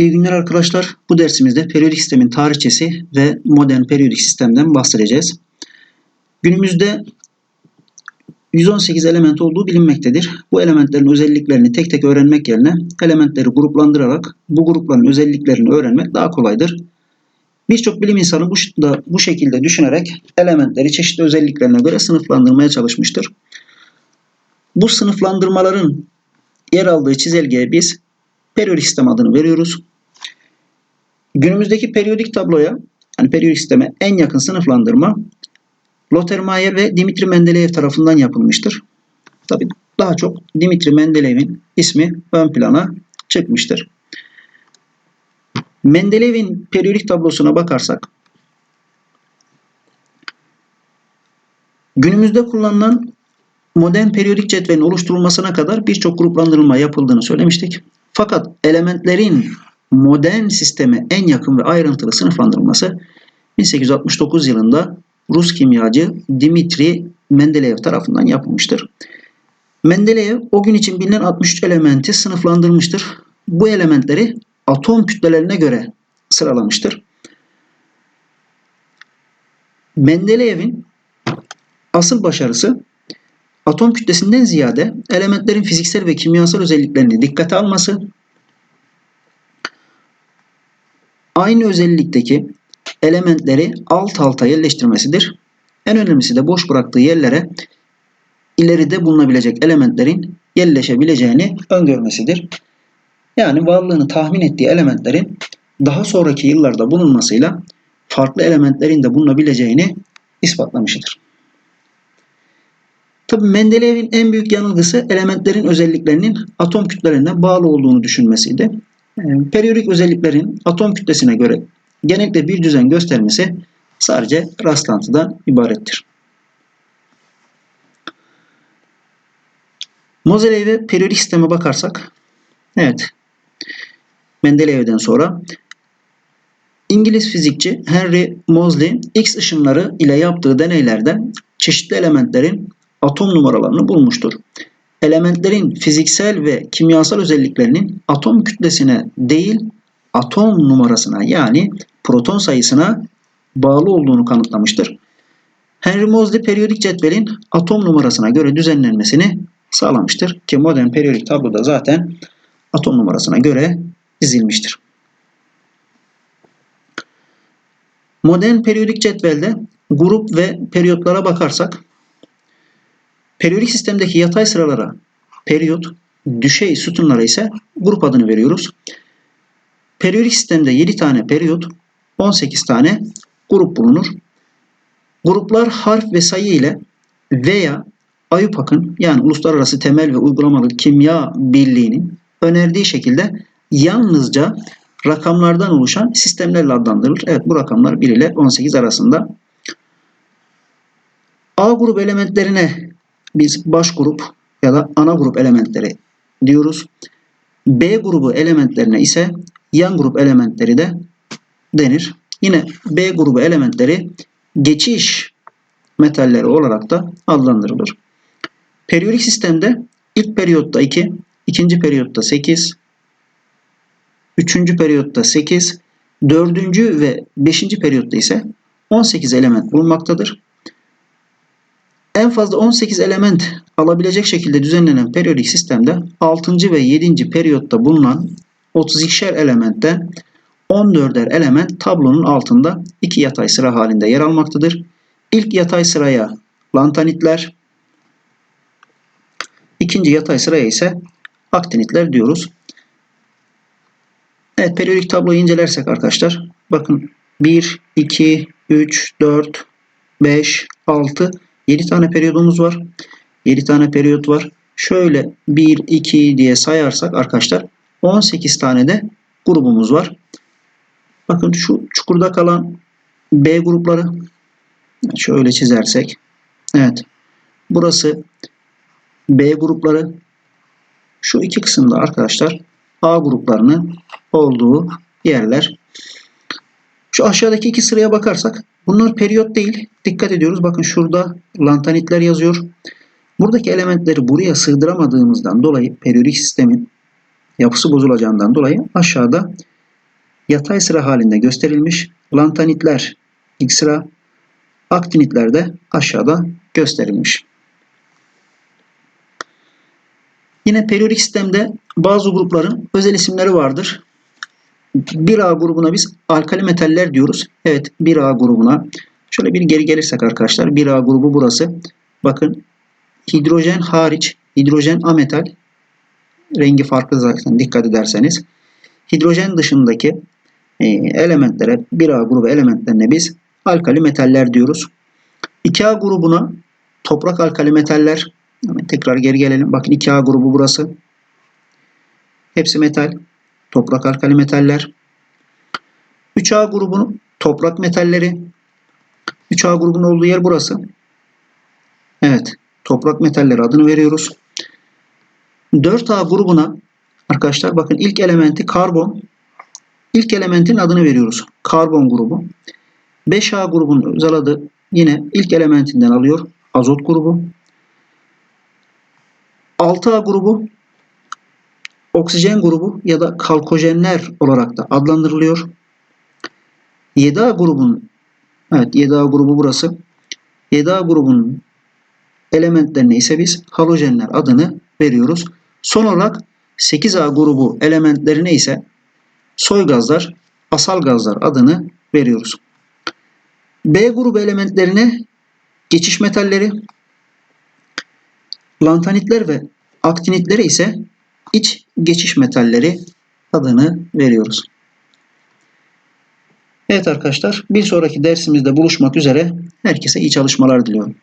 İyi günler arkadaşlar. Bu dersimizde periyodik sistemin tarihçesi ve modern periyodik sistemden bahsedeceğiz. Günümüzde 118 element olduğu bilinmektedir. Bu elementlerin özelliklerini tek tek öğrenmek yerine elementleri gruplandırarak bu grupların özelliklerini öğrenmek daha kolaydır. Birçok bilim insanı bu, da, bu şekilde düşünerek elementleri çeşitli özelliklerine göre sınıflandırmaya çalışmıştır. Bu sınıflandırmaların yer aldığı çizelgeye biz periyodik sistem adını veriyoruz. Günümüzdeki periyodik tabloya, yani periyodik sisteme en yakın sınıflandırma Lothar Mayer ve Dimitri Mendeleev tarafından yapılmıştır. Tabi daha çok Dimitri Mendeleyev'in ismi ön plana çıkmıştır. Mendeleyev'in periyodik tablosuna bakarsak günümüzde kullanılan modern periyodik cetvelin oluşturulmasına kadar birçok gruplandırılma yapıldığını söylemiştik. Fakat elementlerin modern sisteme en yakın ve ayrıntılı sınıflandırılması 1869 yılında Rus kimyacı Dimitri Mendeleev tarafından yapılmıştır. Mendeleev o gün için bilinen 63 elementi sınıflandırmıştır. Bu elementleri atom kütlelerine göre sıralamıştır. Mendeleev'in asıl başarısı atom kütlesinden ziyade elementlerin fiziksel ve kimyasal özelliklerini dikkate alması, aynı özellikteki elementleri alt alta yerleştirmesidir. En önemlisi de boş bıraktığı yerlere ileride bulunabilecek elementlerin yerleşebileceğini öngörmesidir. Yani varlığını tahmin ettiği elementlerin daha sonraki yıllarda bulunmasıyla farklı elementlerin de bulunabileceğini ispatlamıştır. Tabi Mendeleyev'in en büyük yanılgısı elementlerin özelliklerinin atom kütlelerine bağlı olduğunu düşünmesiydi. Periyodik özelliklerin atom kütlesine göre genellikle bir düzen göstermesi sadece rastlantıdan ibarettir. Moseley periyodik sisteme bakarsak, evet, Mendeleyev'den sonra İngiliz fizikçi Henry Moseley X ışınları ile yaptığı deneylerde çeşitli elementlerin atom numaralarını bulmuştur. Elementlerin fiziksel ve kimyasal özelliklerinin atom kütlesine değil atom numarasına yani proton sayısına bağlı olduğunu kanıtlamıştır. Henry Moseley periyodik cetvelin atom numarasına göre düzenlenmesini sağlamıştır ki modern periyodik tabloda zaten atom numarasına göre dizilmiştir. Modern periyodik cetvelde grup ve periyotlara bakarsak periyodik sistemdeki yatay sıralara periyot, düşey sütunlara ise grup adını veriyoruz. Periyodik sistemde 7 tane periyot, 18 tane grup bulunur. Gruplar harf ve sayı ile veya AYUPAK'ın yani Uluslararası Temel ve Uygulamalı Kimya Birliği'nin önerdiği şekilde yalnızca rakamlardan oluşan sistemlerle adlandırılır. Evet bu rakamlar 1 ile 18 arasında. A grup elementlerine biz baş grup ya da ana grup elementleri diyoruz. B grubu elementlerine ise yan grup elementleri de denir. Yine B grubu elementleri geçiş metalleri olarak da adlandırılır. Periyodik sistemde ilk periyotta 2, ikinci periyotta 8, üçüncü periyotta 8, dördüncü ve beşinci periyotta ise 18 element bulunmaktadır. En fazla 18 element alabilecek şekilde düzenlenen periyodik sistemde 6. ve 7. periyotta bulunan 32'şer elementten 14'er element tablonun altında iki yatay sıra halinde yer almaktadır. İlk yatay sıraya lantanitler, ikinci yatay sıraya ise aktinitler diyoruz. Evet periyodik tabloyu incelersek arkadaşlar bakın 1, 2, 3, 4, 5, 6, 7 tane periyodumuz var. 7 tane periyot var. Şöyle 1, 2 diye sayarsak arkadaşlar 18 tane de grubumuz var. Bakın şu çukurda kalan B grupları şöyle çizersek. Evet. Burası B grupları. Şu iki kısımda arkadaşlar A gruplarının olduğu yerler. Şu aşağıdaki iki sıraya bakarsak bunlar periyot değil. Dikkat ediyoruz. Bakın şurada lantanitler yazıyor. Buradaki elementleri buraya sığdıramadığımızdan dolayı periyodik sistemin yapısı bozulacağından dolayı aşağıda yatay sıra halinde gösterilmiş. Lantanitler ilk sıra, aktinitler de aşağıda gösterilmiş. Yine periyodik sistemde bazı grupların özel isimleri vardır. 1A grubuna biz alkali metaller diyoruz. Evet 1A grubuna şöyle bir geri gelirsek arkadaşlar 1A grubu burası. Bakın hidrojen hariç hidrojen ametal rengi farklı zaten dikkat ederseniz. Hidrojen dışındaki e, elementlere 1A grubu elementlerine biz alkali metaller diyoruz. 2A grubuna toprak alkali metaller tekrar geri gelelim. Bakın 2A grubu burası. Hepsi metal. Toprak alkali metaller. 3A grubunun toprak metalleri. 3A grubunun olduğu yer burası. Evet. Toprak metalleri adını veriyoruz. 4A grubuna arkadaşlar bakın ilk elementi karbon. İlk elementin adını veriyoruz. Karbon grubu. 5A grubunun özel adı yine ilk elementinden alıyor. Azot grubu. 6A grubu oksijen grubu ya da kalkojenler olarak da adlandırılıyor. 7A grubun evet 7A grubu burası. 7A grubunun elementlerine ise biz halojenler adını veriyoruz. Son olarak 8A grubu elementlerine ise soy gazlar, asal gazlar adını veriyoruz. B grubu elementlerine geçiş metalleri, lantanitler ve aktinitlere ise iç geçiş metalleri adını veriyoruz. Evet arkadaşlar bir sonraki dersimizde buluşmak üzere herkese iyi çalışmalar diliyorum.